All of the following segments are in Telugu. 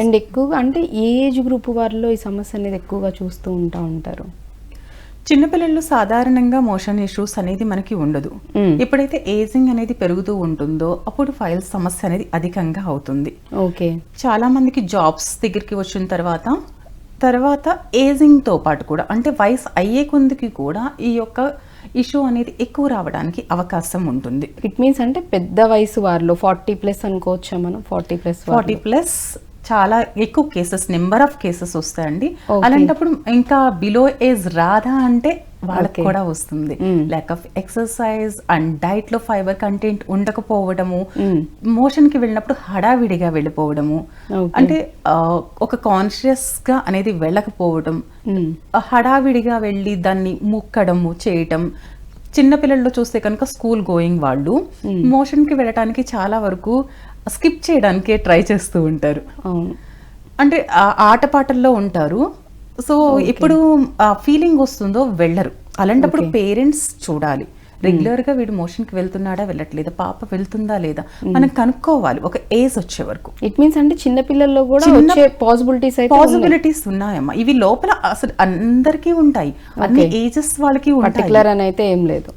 అండ్ ఎక్కువగా అంటే ఏ ఏజ్ గ్రూప్ వారిలో ఈ సమస్య అనేది ఎక్కువగా చూస్తూ ఉంటా ఉంటారు. చిన్నపిల్లల్లో సాధారణంగా మోషన్ ఇష్యూస్ అనేది మనకి ఉండదు. ఎప్పుడైతే ఏజింగ్ అనేది పెరుగుతూ ఉంటుందో అప్పుడు ఫైల్స్ సమస్య అనేది అధికంగా అవుతుంది. ఓకే. చాలా మందికి జాబ్స్ దగ్గరికి వచ్చిన తర్వాత తర్వాత ఏజింగ్తో పాటు కూడా అంటే వయసు అయ్యే కొందికి కూడా ఈ యొక్క ఇష్యూ అనేది ఎక్కువ రావడానికి అవకాశం ఉంటుంది. ఇట్ మీన్స్ అంటే పెద్ద వయసు వారిలో ఫార్టీ ప్లస్ అనుకోవచ్చా మనం? ఫార్టీ ప్లస్ ఫార్టీ ప్లస్ చాలా ఎక్కువ కేసెస్ నెంబర్ ఆఫ్ కేసెస్ వస్తాయండి. అలాంటప్పుడు ఇంకా బిలో ఏజ్ రాదా అంటే వాళ్ళకి. కూడా వస్తుంది. ల్యాక్ ఆఫ్ ఎక్సర్సైజ్ అండ్ డైట్లో ఫైబర్ కంటెంట్ ఉండకపోవడము. మోషన్కి వెళ్ళినప్పుడు హడావిడిగా వెళ్ళిపోవడము. అంటే ఒక కాన్షియస్గా అనేది వెళ్ళకపోవడం Mm. ఆ హడావిడిగా వెళ్ళి దాన్ని ముక్కడము చేయటం చిన్నపిల్లల్లో చూస్తే కనుక స్కూల్ గోయింగ్ వాళ్ళు మోషన్కి వెళ్ళటానికి చాలా వరకు స్కిప్ చేయడానికే ట్రై చేస్తూ ఉంటారు. అంటే ఆటపాటల్లో ఉంటారు. సో ఎప్పుడు ఫీలింగ్ వస్తుందో వెళ్ళరు. అలాంటప్పుడు. పేరెంట్స్ చూడాలి. రెగ్యులర్గా వీడు మోషన్కి వెళ్తున్నాడా వెళ్ళట్లేదా పాప వెళ్తుందా లేదా? మనం కనుక్కోవాలి. ఒక ఏజ్ వచ్చే వరకు. ఇట్ మీన్స్ అంటే చిన్న పిల్లల్లో కూడా వచ్చే పాసిబిలిటీస్. పాసిబిలిటీస్ ఉన్నాయమ్మా. ఇవి లోపల అసలు అందరికీ ఉంటాయి. అన్ని. ఏజెస్ వాళ్ళకి ఉంటాయి. పర్టికులర్ అని అయితే ఏం లేదు.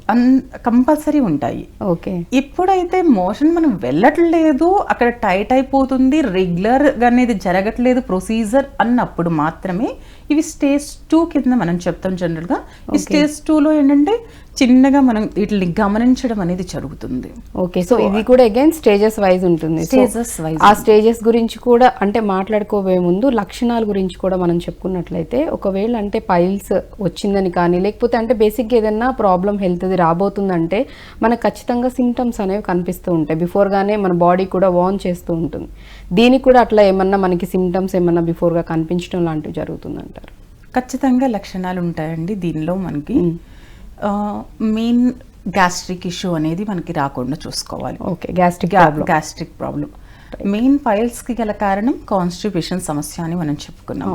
కంపల్సరీ ఉంటాయి. ఓకే ఎప్పుడైతే మోషన్ మనం వెళ్ళట్లేదు అక్కడ టైట్ అయిపోతుంది రెగ్యులర్గా అనేది జరగట్లేదు ప్రొసీజర్ అన్నప్పుడు మాత్రమే ఇవి స్టేజ్ టూ కింద మనం చెప్తాం జనరల్గా. ఈ స్టేజ్ టూలో ఏంటంటే చిన్నగా మనం వీటిని గమనించడం అనేది జరుగుతుంది. ఓకే సో ఇది కూడా అగైన్ స్టేజెస్ వైజ్ ఉంటుంది. Stages wise ఆ స్టేజెస్ గురించి కూడా అంటే మాట్లాడుకోబోయే ముందు లక్షణాల గురించి కూడా మనం చెప్పుకున్నట్లయితే ఒకవేళ అంటే పైల్స్ వచ్చిందని కానీ లేకపోతే అంటే బేసిక్గా ఏదైనా ప్రాబ్లం హెల్త్ది రాబోతుందంటే మనకు ఖచ్చితంగా సిమ్టమ్స్ అనేవి కనిపిస్తూ ఉంటాయి. బిఫోర్గానే మన బాడీ కూడా వార్న్ చేస్తూ ఉంటుంది. దీనికి కూడా అట్లా ఏమన్నా మనకి సిమ్టమ్స్ ఏమన్నా బిఫోర్గా కనిపించడం లాంటివి జరుగుతుందంటారు? ఖచ్చితంగా లక్షణాలు ఉంటాయండి దీనిలో మనకి. మెయిన్ గ్యాస్ట్రిక్ ఇష్యూ అనేది మనకి రాకుండా చూసుకోవాలి. Okay gastric gastric problem main ఫైల్స్కి గల కారణం కాన్స్టిపేషన్ సమస్య అని మనం చెప్పుకున్నాం.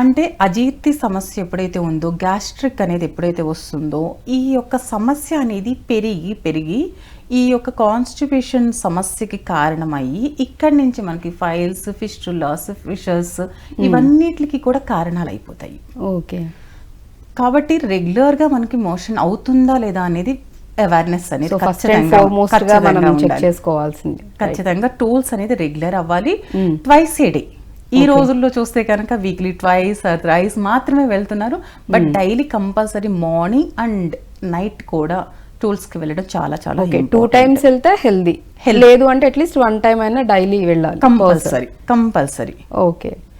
అంటే అజీర్తి సమస్య ఎప్పుడైతే ఉందో గ్యాస్ట్రిక్ అనేది ఎప్పుడైతే వస్తుందో ఈ యొక్క సమస్య అనేది పెరిగి పెరిగి ఈ యొక్క కాన్స్టిపేషన్ సమస్యకి కారణమయ్యి ఇక్కడి నుంచి మనకి ఫైల్స్ ఫిస్టులాస్ ఫిషర్స్ ఇవన్నిటికి కూడా కారణాలు అయిపోతాయి ఓకే కాబట్టి రెగ్యులర్గా మనకి మోషన్ అవుతుందా లేదా అనేది అవేర్నెస్ అనేది. చేసుకోవాల్సింది. ఖచ్చితంగా టూల్స్ అనేది రెగ్యులర్ అవ్వాలి. ట్వైస్ ఏ డే ఈ రోజుల్లో చూస్తే కనుక వీక్లీ ట్వైస్ థ్రైస్ మాత్రమే వెళ్తున్నారు. But daily compulsory morning and night కూడా టూల్స్కి వెళ్ళడం చాలా చాలా ఓకే టూ టైమ్స్ వెళ్తే హెల్దీ లేదు అంటే అట్లీస్ట్ వన్ టైం అయినా డైలీ వెళ్ళాలి. Compulsory compulsory okay